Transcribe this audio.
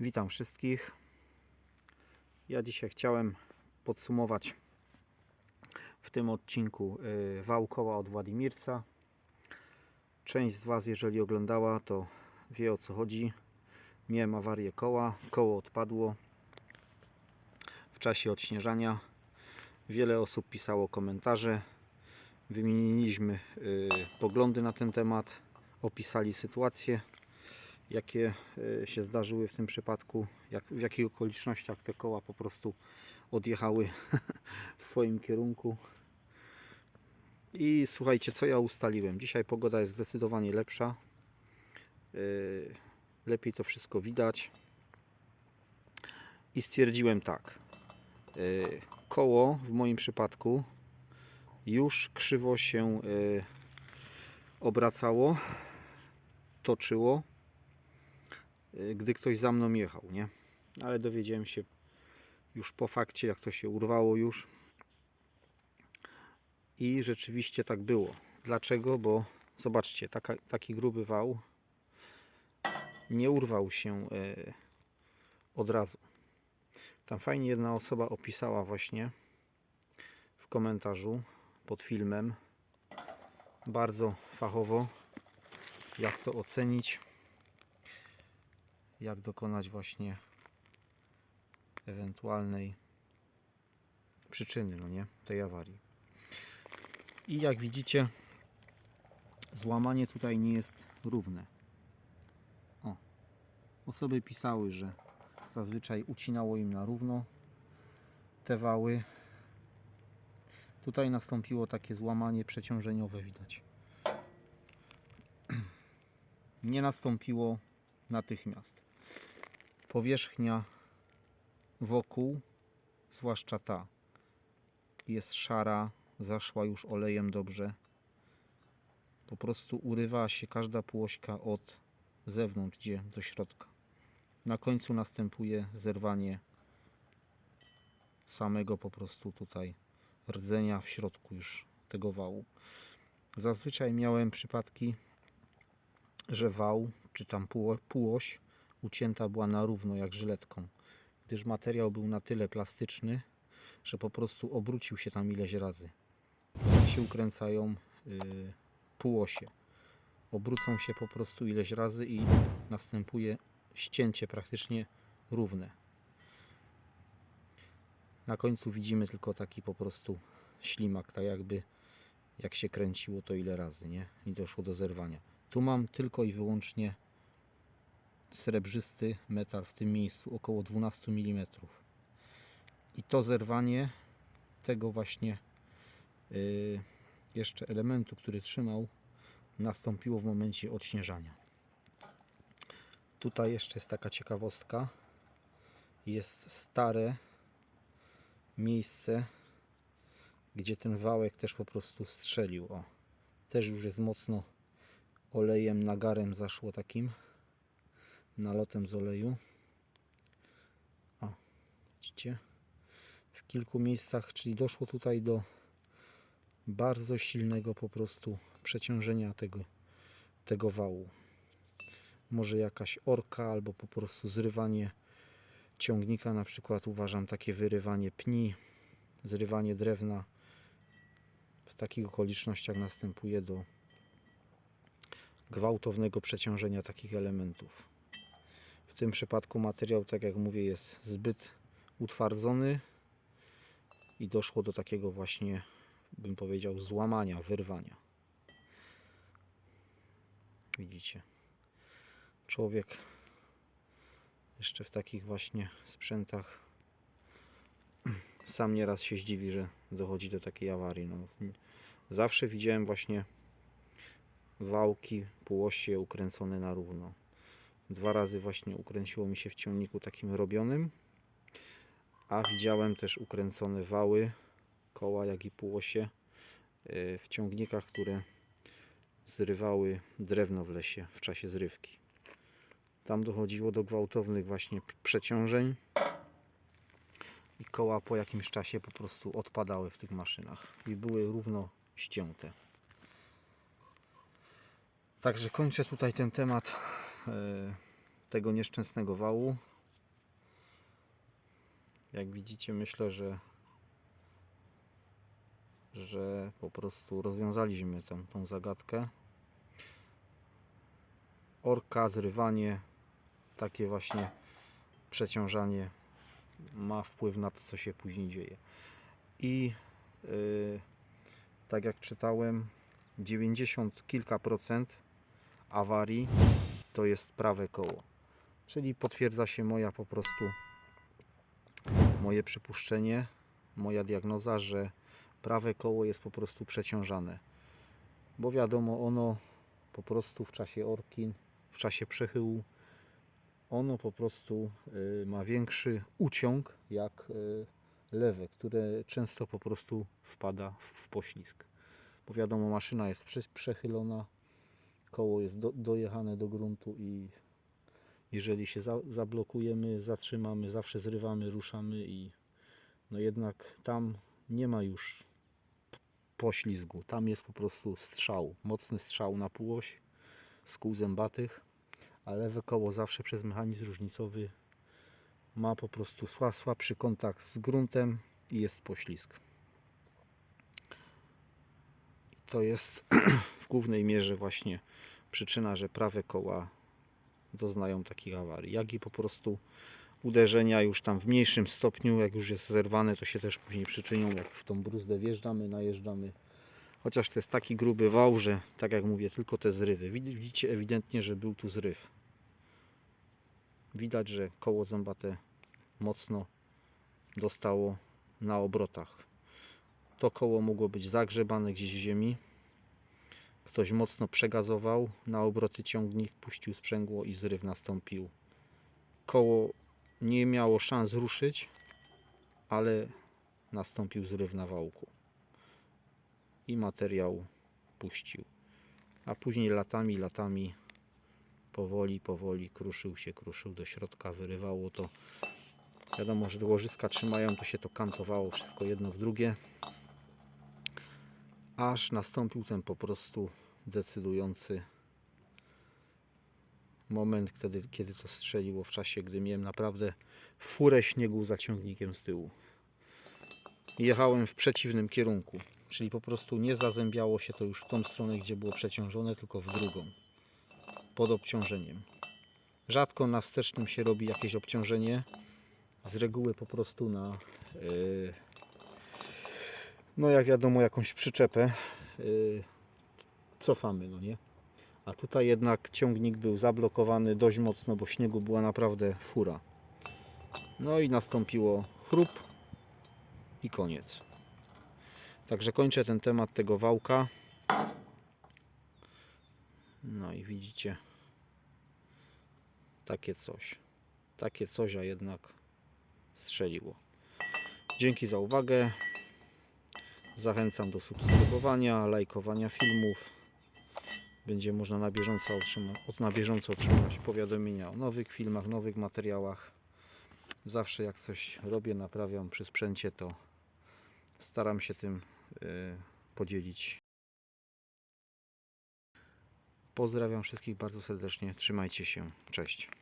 Witam wszystkich. Ja dzisiaj chciałem podsumować w tym odcinku y, wał koła od Władimirca. Część z Was, jeżeli oglądała, to wie o co chodzi. Miałem awarię koła, koło odpadło w czasie odśnieżania. Wiele osób pisało komentarze. Wymieniliśmy y, poglądy na ten temat, opisali sytuację jakie e, się zdarzyły w tym przypadku, jak, w jakich okolicznościach te koła po prostu odjechały w swoim kierunku. I słuchajcie, co ja ustaliłem. Dzisiaj pogoda jest zdecydowanie lepsza. E, Lepiej to wszystko widać. I stwierdziłem tak. e, Koło w moim przypadku już krzywo się obracało, toczyło gdy ktoś za mną jechał, nie? Ale dowiedziałem się już po fakcie, jak to się urwało już. I rzeczywiście tak było. Dlaczego? Bo zobaczcie, taka, taki gruby wał nie urwał się y, od razu. Tam fajnie jedna osoba opisała właśnie w komentarzu pod filmem bardzo fachowo jak to ocenić jak dokonać właśnie ewentualnej przyczyny, no nie, tej awarii. I jak widzicie, złamanie tutaj nie jest równe. O, osoby pisały, że zazwyczaj ucinało im na równo te wały. Tutaj nastąpiło takie złamanie przeciążeniowe, widać. Nie nastąpiło natychmiast powierzchnia wokół, zwłaszcza ta, jest szara, zaszła już olejem dobrze. Po prostu urywa się każda płośka od zewnątrz, gdzie do środka. Na końcu następuje zerwanie samego po prostu tutaj rdzenia w środku już tego wału. Zazwyczaj miałem przypadki, że wał, czy tam póło- półoś ucięta była na równo jak żyletką, gdyż materiał był na tyle plastyczny, że po prostu obrócił się tam ileś razy. Się ukręcają yy, półosie. Obrócą się po prostu ileś razy i następuje ścięcie praktycznie równe. Na końcu widzimy tylko taki po prostu ślimak, tak jakby jak się kręciło to ile razy, nie? I doszło do zerwania. Tu mam tylko i wyłącznie srebrzysty metal w tym miejscu, około 12 mm. I to zerwanie tego właśnie yy, jeszcze elementu, który trzymał, nastąpiło w momencie odśnieżania. Tutaj jeszcze jest taka ciekawostka. Jest stare miejsce, gdzie ten wałek też po prostu strzelił. O, też już jest mocno olejem, nagarem zaszło takim nalotem z oleju. O, widzicie? W kilku miejscach, czyli doszło tutaj do bardzo silnego po prostu przeciążenia tego, tego wału. Może jakaś orka albo po prostu zrywanie ciągnika, na przykład uważam takie wyrywanie pni, zrywanie drewna. W takich okolicznościach następuje do gwałtownego przeciążenia takich elementów. W tym przypadku materiał, tak jak mówię, jest zbyt utwardzony i doszło do takiego właśnie, bym powiedział, złamania, wyrwania. Widzicie, człowiek jeszcze w takich właśnie sprzętach sam nieraz się zdziwi, że dochodzi do takiej awarii. No, zawsze widziałem właśnie wałki, półosie ukręcone na równo. Dwa razy właśnie ukręciło mi się w ciągniku takim robionym, a widziałem też ukręcone wały, koła, jak i półosie y, w ciągnikach, które zrywały drewno w lesie w czasie zrywki. Tam dochodziło do gwałtownych właśnie przeciążeń i koła po jakimś czasie po prostu odpadały w tych maszynach i były równo ścięte. Także kończę tutaj ten temat tego nieszczęsnego wału. Jak widzicie, myślę, że że po prostu rozwiązaliśmy tę, tą zagadkę. Orka, zrywanie, takie właśnie przeciążanie ma wpływ na to, co się później dzieje. I yy, tak jak czytałem, 90 kilka procent awarii to jest prawe koło. Czyli potwierdza się moja po prostu moje przypuszczenie, moja diagnoza, że prawe koło jest po prostu przeciążane. Bo wiadomo, ono po prostu w czasie orkin, w czasie przechyłu, ono po prostu y, ma większy uciąg jak y, lewe, które często po prostu wpada w, poślizg. Bo wiadomo, maszyna jest przechylona, koło jest do, dojechane do gruntu i jeżeli się za, zablokujemy, zatrzymamy, zawsze zrywamy, ruszamy i no jednak tam nie ma już poślizgu. Tam jest po prostu strzał, mocny strzał na półoś z kół zębatych, a lewe koło zawsze przez mechanizm różnicowy ma po prostu sła, słabszy kontakt z gruntem i jest poślizg. I to jest w głównej mierze właśnie przyczyna, że prawe koła doznają takich awarii, jak i po prostu uderzenia już tam w mniejszym stopniu, jak już jest zerwane, to się też później przyczynią, jak w tą bruzdę wjeżdżamy, najeżdżamy. Chociaż to jest taki gruby wał, że tak jak mówię, tylko te zrywy. Wid- Widzicie ewidentnie, że był tu zryw. Widać, że koło zębate mocno dostało na obrotach. To koło mogło być zagrzebane gdzieś w ziemi. Ktoś mocno przegazował, na obroty ciągnik puścił sprzęgło i zryw nastąpił. Koło nie miało szans ruszyć, ale nastąpił zryw na wałku i materiał puścił. A później latami, latami powoli, powoli kruszył się, kruszył do środka, wyrywało to. Wiadomo, że łożyska trzymają, to się to kantowało wszystko jedno w drugie. Aż nastąpił ten po prostu decydujący moment, kiedy, kiedy to strzeliło w czasie, gdy miałem naprawdę furę śniegu za ciągnikiem z tyłu. Jechałem w przeciwnym kierunku, czyli po prostu nie zazębiało się to już w tą stronę, gdzie było przeciążone, tylko w drugą, pod obciążeniem. Rzadko na wstecznym się robi jakieś obciążenie, z reguły po prostu na, yy, no jak wiadomo, jakąś przyczepę yy, cofamy, no nie? A tutaj jednak ciągnik był zablokowany dość mocno, bo śniegu była naprawdę fura. No i nastąpiło chrup i koniec. Także kończę ten temat tego wałka. No i widzicie takie coś. Takie coś, a jednak strzeliło. Dzięki za uwagę. Zachęcam do subskrybowania, lajkowania filmów będzie można na bieżąco, otrzyma, na bieżąco otrzymywać powiadomienia o nowych filmach, nowych materiałach. Zawsze jak coś robię, naprawiam przy sprzęcie, to staram się tym y, podzielić. Pozdrawiam wszystkich bardzo serdecznie. Trzymajcie się. Cześć.